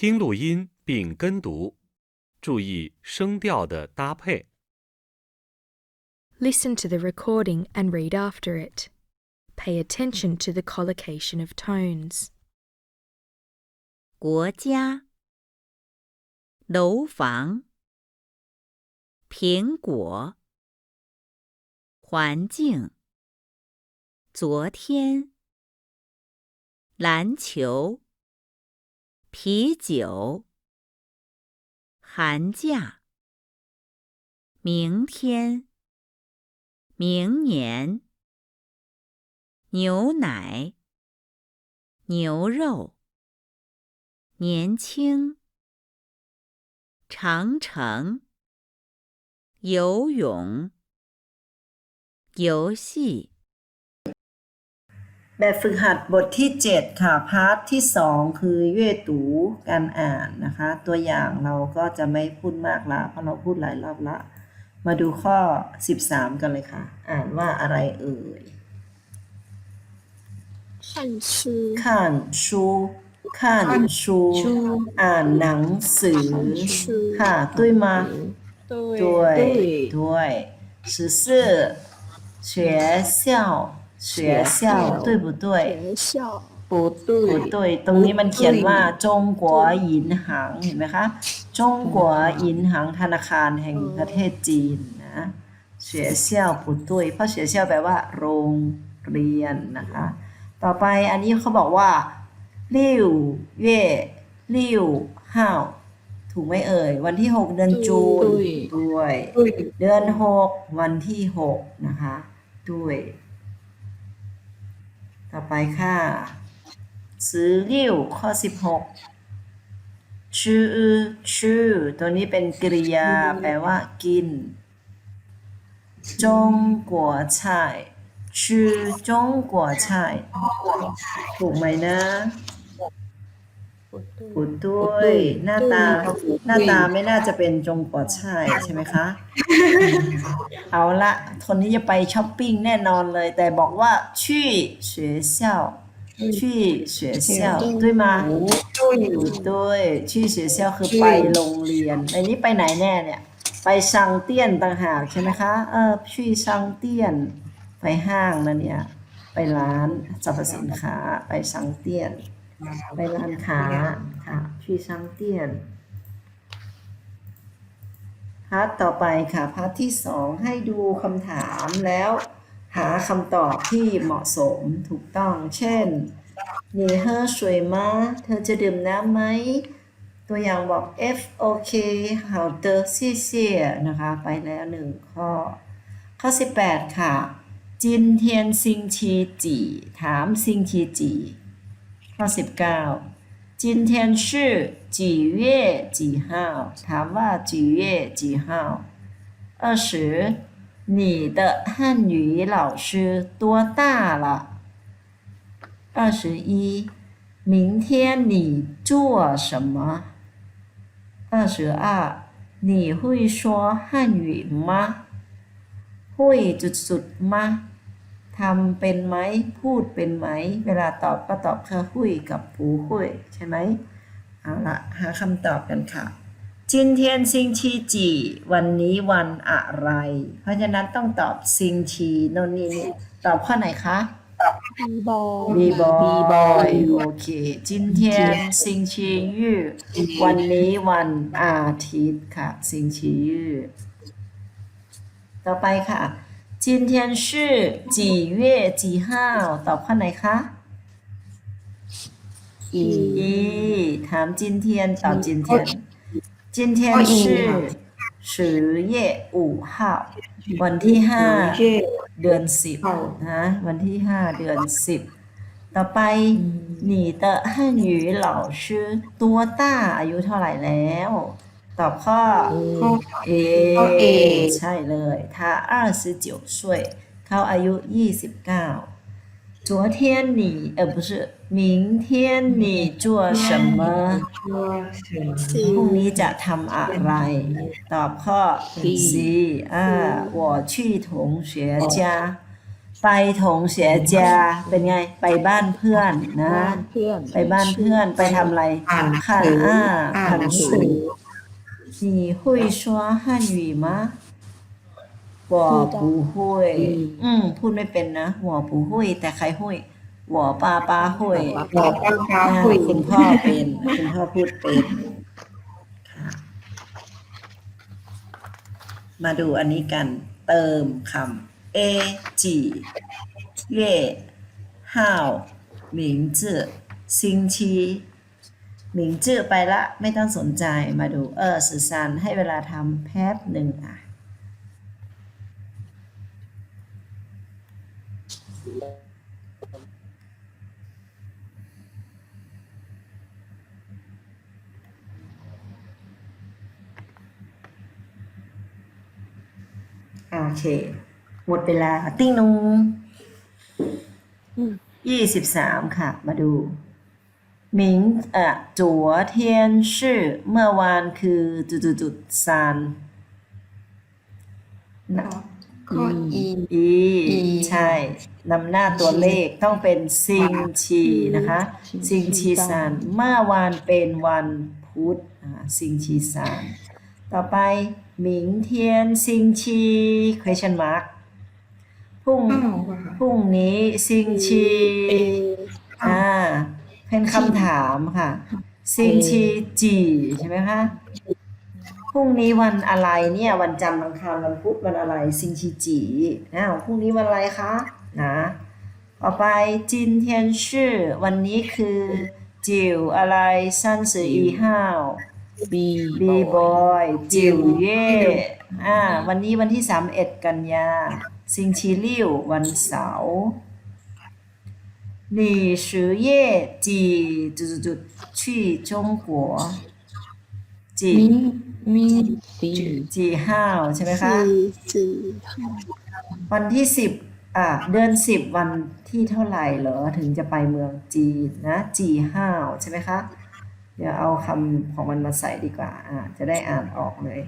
听录音并跟读，注意声调的搭配。Listen to the recording and read after it. Pay attention to the collocation of tones. 国家、楼房、苹果、环境、昨天、篮球、啤酒、寒假、明天、明年、牛奶、牛肉。年轻，长城，游泳，游戏。 แบบฝึกหัดบทที่ 7 ค่ะ พาร์ทที่ 2 คือเย่ตูการอ่านนะคะ ตัวอย่างเราก็จะไม่พูดมากละเพราะเราพูดหลายรอบละ มาดูข้อ 13 กันเลยค่ะ อ่านว่าอะไรเอ่ย 看书，看书看书อ่านหนังสือ 书 ค่ะด้วยมา 对对对十四学校 学校对不对学校不对ตรงนี้มันเขียนว่าจงกัวหยินหังเห็นไหมคะจงกัวหยินหังธนาคารแห่งประเทศจีนนะเฉยเซี่ยวปุตุยเพราะเฉยเซี่ยวแปลว่า โรงเรียนนะคะ ต่อไปอันนี้เขาบอกว่าลิ่วเย่ลิ่วห้าวถูกไหมเอ่ย วันที่ 6 เดือนจูนด้วย เดือน 6 วันที่ 6 นะคะ ด้วย ต่อไปค่ะซื้อลิ้วข้อสิบหกชื่อชื่อ ตัวนี้เป็นกริยา แปลว่า กิน จงกัวช่ายชื่อจงกัวช่ายถูกไหมนะ ขุดด้วย หน้าตา หน้าตาไม่น่าจะเป็นจงปอดชายใช่ไหมคะ เอาละคนนี้จะไปช้อปปิ้งแน่นอนเลย แต่บอกว่าชื่อเฉื่อเซี่ยวชื่อเฉื่อเซี่ยวด้วยมาด้วยชื่อเฉื่อเซี่ยวคือไปโรงเรียนในนี้ไปไหนแน่เนี่ย ไปซังเตียนต่างหากใช่ไหมคะ เออชื่อซังเตียน ไปห้างนะเนี่ย ไปร้านสรรพสินค้า ไปซังเตียน ไปร้านค้าค่ะชื่อซังเตี้ยน พาร์ทต่อไปค่ะ พาร์ทที่สองให้ดูคำถามแล้ว หาคำตอบที่เหมาะสมถูกต้อง เช่น你喝水吗เธอจะดื่มน้ำไหม ตัวอย่างบอก F โอเค好的谢谢นะคะ ไปแล้วหนึ่งข้อ ข้อ 18 ค่ะ今天星期几ถาม星 期几ข้อ 19今天是几月几号ถามว่า几月几号二十你的汉语老师多大了二十一明天你做什么二十二你会说汉语吗会จุดๆ吗 ทำเป็นไหมพูดเป็นไหม เวลาตอบก็ตอบเคอหุยกับผูหุยใช่ไหมเอาละหาคำตอบกันค่ะจินเทียนซิงชีจีวันนี้วันอะไร เพราะฉะนั้นต้องตอบซิงชีโนนนี่ตอบข้อไหนคะบีบอยบีบอยโอเคจินเทียนซิงชียือวันนี้วันอาทิตย์ค่ะซิงชียือต่อไปค่ะ 今天是几月几号ตอบข้อไหนคะอีถาม今天ตอบ今天今天是十月五号วันที่ห้าเดือนสิบนะวันที่ห้าเดือนสิบต่อไป你的汉语老师多大อายุเท่าไหร่แล้ว ตอบข้อ เอใช่เลย他二十九岁เขาอายุยี่สิบเก้า昨天你呃不是明天你做什么พรุ่งนี้จะทำอะไร ตอบข้อ C อ่า我去同学家 ไปถงเสียจาเป็นไง ไปบ้านเพื่อนนะ บ้านเพื่อน ไปบ้านเพื่อนไปทำอะไร อ่านหนัง ค่ะ สือ อ่า อ่าน ขัน หนังสื สื อ อ 你会说汉语吗我不会อืมพูดไม่เป็นนะ我不会แต่ใคร会我爸爸会 หมอป้าป้า อ่า คุย คุณพ่อเป็นคุณพ่อพูดเป็นค่ะมาดูอันนี้กัน เติมคำ a จีเย่ห้าวหมิงจื่อซิงชี หมิงจื่อไปละไม่ต้องสนใจมาดูเออสื่อสารให้เวลาทำแป๊บหนึ่งอะโอเค หมดเวลา ติ้งนุงอืมยี่สิบสามค่ะ มาดู หมิงเอ่อจัวเทียนชื่อเมื่อวานคือจุดจุดจุดซานนะข้ออีอีใช่นำหน้าตัวเลขต้องเป็นซิงชีนะคะซิงชีซานเมื่อวานเป็นวันพุธนะคะซิงชีซานต่อไปหมิงเทียนซิงชี question mark พรุ่งอ้าวค่ะพรุ่งนี้ซิงชี เอ อ่า เป็นคำถามค่ะซิงชีจีใช่ไหมคะพรุ่งนี้วันอะไรเนี่ยวันจันทร์วันอังคารวันพุธวันอะไรซิงชีจีอ้าวพรุ่งนี้วันอะไรคะนะต่อไปจินเทียนชื่อวันนี้คือจิวอะไรสั้นสืออีห้าวบีบีบอยจิวเย่อ่าวันนี้วันที่สามเอ็ดกันยาซิงชีลิ่ววันเสาร์ 你十月几จุดจุดๆๆ去中国จี มิงมิงสี จีห้าวใช่ไหมคะ สี่สี่ห้า วันที่สิบอ่ะเดือนสิบวันที่เท่าไหร่เหรอ ถึงจะไปเมืองจีนนะ จีห้าวใช่ไหมคะ เดี๋ยวเอาคำของมันมาใส่ดีกว่า อ่ะจะได้อ่านออกเลย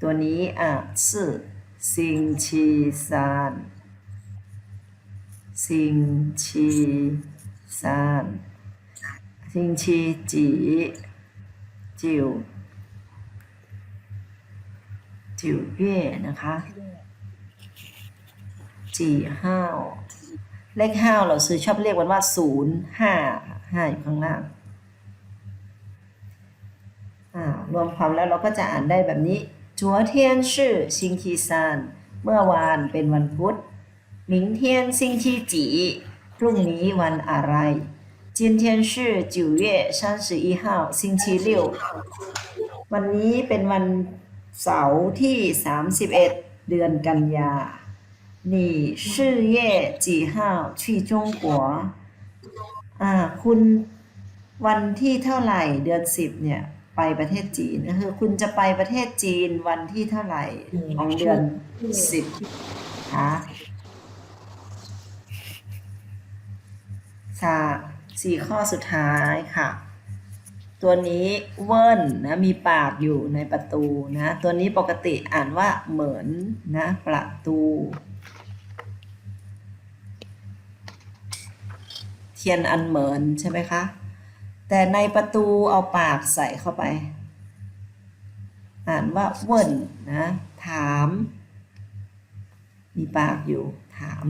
ตัวนี้อ่ะชื่อซิงชีซาน ซิงชีซานซิงชีจีจิวจิวเย่นะคะจีห้าวเลขห้าวเราซื้อชอบเรียกมันว่าศูนย์ห้าห้าอยู่ข้างล่างอ่ารวมความแล้วเราก็จะอ่านได้แบบนี้จัวเทียนชื่อซิงคีซาน เมื่อวานเป็นวันพุธ หมิงเทียนซิงคีจีพรุ่งนี้วันอะไร今天是九月三十一号星期六วันนี้เป็นวันเสาร์ที่ 31 เดือนกันยา 你四月几号去中国อ่า คุณวันที่เท่าไหร่เดือนสิบเนี่ย ไปประเทศจีนก็คือคุณจะไปประเทศจีนวันที่เท่าไหร่ของเดือนสิบคะ สาสี่ข้อสุดท้ายค่ะ ตัวนี้เวิร์นนะมีปากอยู่ในประตูนะ ตัวนี้ปกติอ่านว่าเหมือนนะประตูเทียนอันเหมินใช่ไหมคะ แต่ในประตูเอาปากใส่เข้าไป อ่านว่าเวินนะ ถาม มีปากอยู่ถาม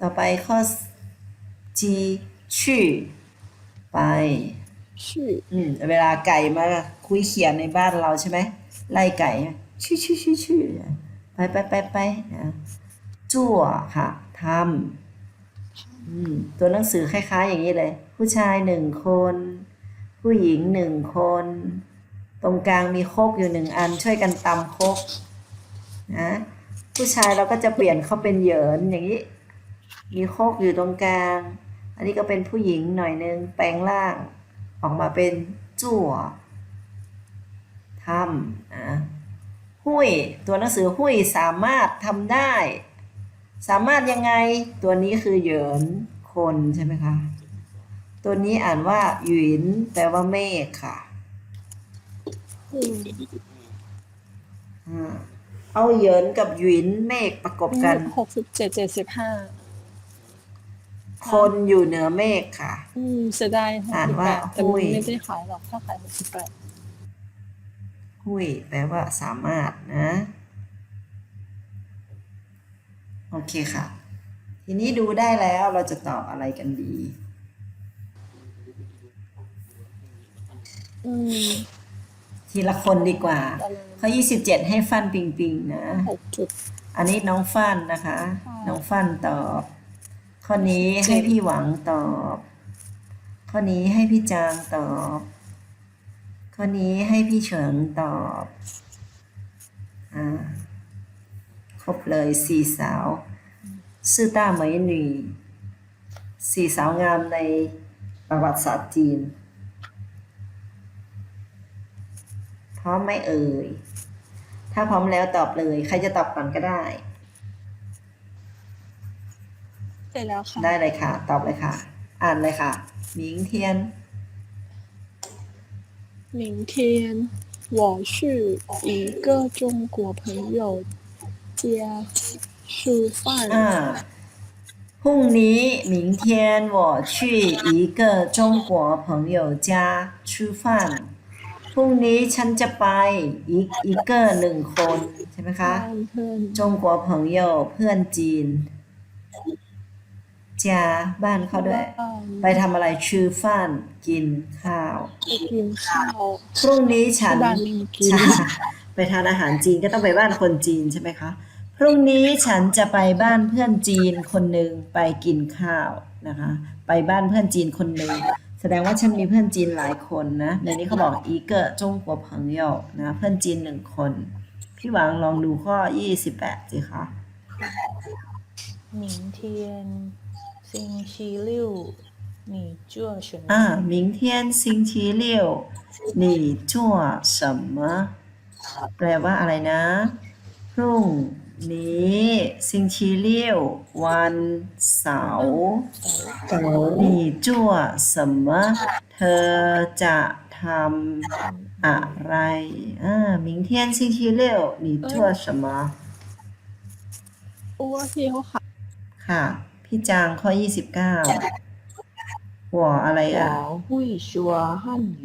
ต่อไปข้อ จีชื่อไป ชื่ออืมเวลาไก่มาคุยเขียนในบ้านเราใช่ไหมไล่ไก่ชื่อชื่อชื่อชื่อไปไปไปไปนะจั่วค่ะทำอืมตัวหนังสือคล้าย ๆ อย่างนี้เลย ผู้ชายหนึ่งคน ผู้หญิงหนึ่งคน ตรงกลางมีโคกอยู่หนึ่งอัน ช่วยกันตำโคกนะผู้ชายเราก็จะเปลี่ยนเขาเป็นเหยินอย่างนี้ มีโคกอยู่ตรงกลาง อันนี้ก็เป็นผู้หญิงหน่อยนึง แปลงร่าง ออกมาเป็นจั่วทำนะหุ้ย ตัวหนังสือหุ้ยสามารถทำได้ สามารถยังไง ตัวนี้คือเหยินคนใช่ไหมคะ ตัวนี้อ่านว่าหยินแปลว่าเมฆค่ะอืมอ่าเอาเหยินกับหยินเมฆประกบกันหกสิบเจ็ดเจ็ดสิบห้า คนอยู่เหนือเมฆค่ะ อืมเสียดายหกอ่านสิบว่าแปดแต่หุ้มันยไม่ได้ขายหรอกถ้าขายหกสิบแปดหุยแปลว่าสามารถนะ โอเคค่ะ ทีนี้ดูได้แล้วเราจะตอบอะไรกันดี อืมทีละคนดีกว่าตารางข้อ27ให้ฟันปิงปิงนะหกจุดอันนี้น้องฟันนะคะค่ะน้องฟันตอบ ข้อนี้ให้พี่หวังตอบ ข้อนี้ให้พี่จางตอบ ข้อนี้ให้พี่เฉิงตอบอ่าครบเลยสี่สาวซื่อต้าเหมยหนีสี่สาวงามในประวัติศาสตร์จีน พร้อมไหมเอ่ย ถ้าพร้อมแล้วตอบเลย ใครจะตอบก่อนก็ได้ เสร็จแล้วค่ะ ได้เลยค่ะ ตอบเลยค่ะ อ่านเลยค่ะหมิงเทียน 明天我去一个中国朋友家吃饭。 อ่า พรุ่งนี้明天我去一个中国朋友家吃饭พรุ่งนี้ฉันจะไปอีกอีกเกอร์หนึ่งคนใช่ไหมคะ บ้านเพื่อน จงกัวเผิงโยเพื่อนจีน จาบ้านเขาด้วยบ้านไปทำอะไรชื่อฟ้านกินข้าวไปกินข้าวพรุ่งนี้ฉันที่บ้านไม่มีกินใช่ไปทานอาหารจีนก็ต้องไปบ้านคนจีนใช่ไหมคะ พรุ่งนี้ฉันจะไปบ้านเพื่อนจีนคนหนึ่งไปกินข้าวนะคะ ไปบ้านเพื่อนจีนคนหนึ่งแสดงว่าฉันมีเพื่อนจีนหลายคนนะในนี้เขาบอกอีเกอร์จงกัวเผิงโยนะเพื่อนจีนหนึ่งคน พี่หวังลองดูข้อ28สิคะ明天星期六你做什么？ อ่า明天星期六你做什么แปลว่าอะไรนะ พรุ่งนี้星期六วันเสาร์ เสาร์ 你做什么เธอจะทำอะไรอ่า明天星期六你做什么 เพราะว่า ที่เขาขาย ค่ะ พี่จางข้อ 29หัวอะไรอ่ะ 我会说汉语，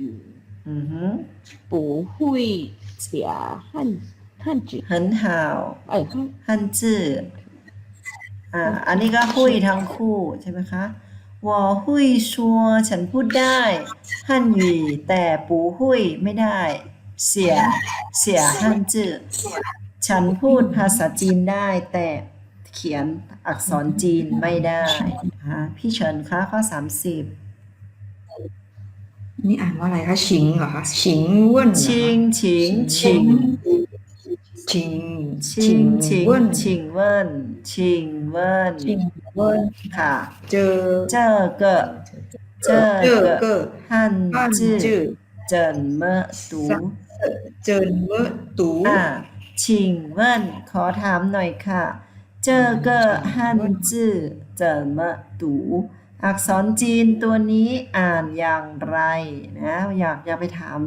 อือฮึ 不会讲汉汉字。 เหินห่าว 哎，汉 ฮันจื้ออ่า อันนี้ก็หุยทั้งคู่ใช่ไหมคะวอหุยชัวฉันพูดได้ฮั่นหยีแต่ปูหุยไม่ได้ เสีย เสียฮั่นจื้อฉันพูดภาษาจีนได้ แต่ เขียนอักษรจีนไม่ได้นะะพี่เฉินคะข้อสามสิบนี่อ่านว่าอะไรคะชิงเหรอคะชิงว่นเหรอคะชิงชิงชิงชิงชิงชิงเว่นชิงเว่นชิงเว่นชิงเว่นค่ะ เจอเจอเกอเจอเกอฮันจือเจินเมอตูเจินเมอตูอ่าชิงเว่นขอถามหน่อยค่ะ 这个汉字怎么读อักษรจีนตัวนี้อ่านอย่างไรนะอยากอยากไปถาม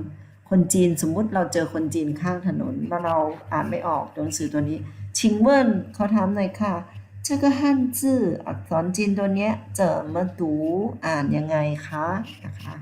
คนจีนสมมุติเราเจอคนจีนข้างถนนแล้วเราอ่านไม่ออกตัวหนังสือตัวนี้ชิงเวินขอถามหน่อยค่ะ这个汉字อักษรจีนตัวเนี้ย怎么读อ่านยังไงคะนะคะ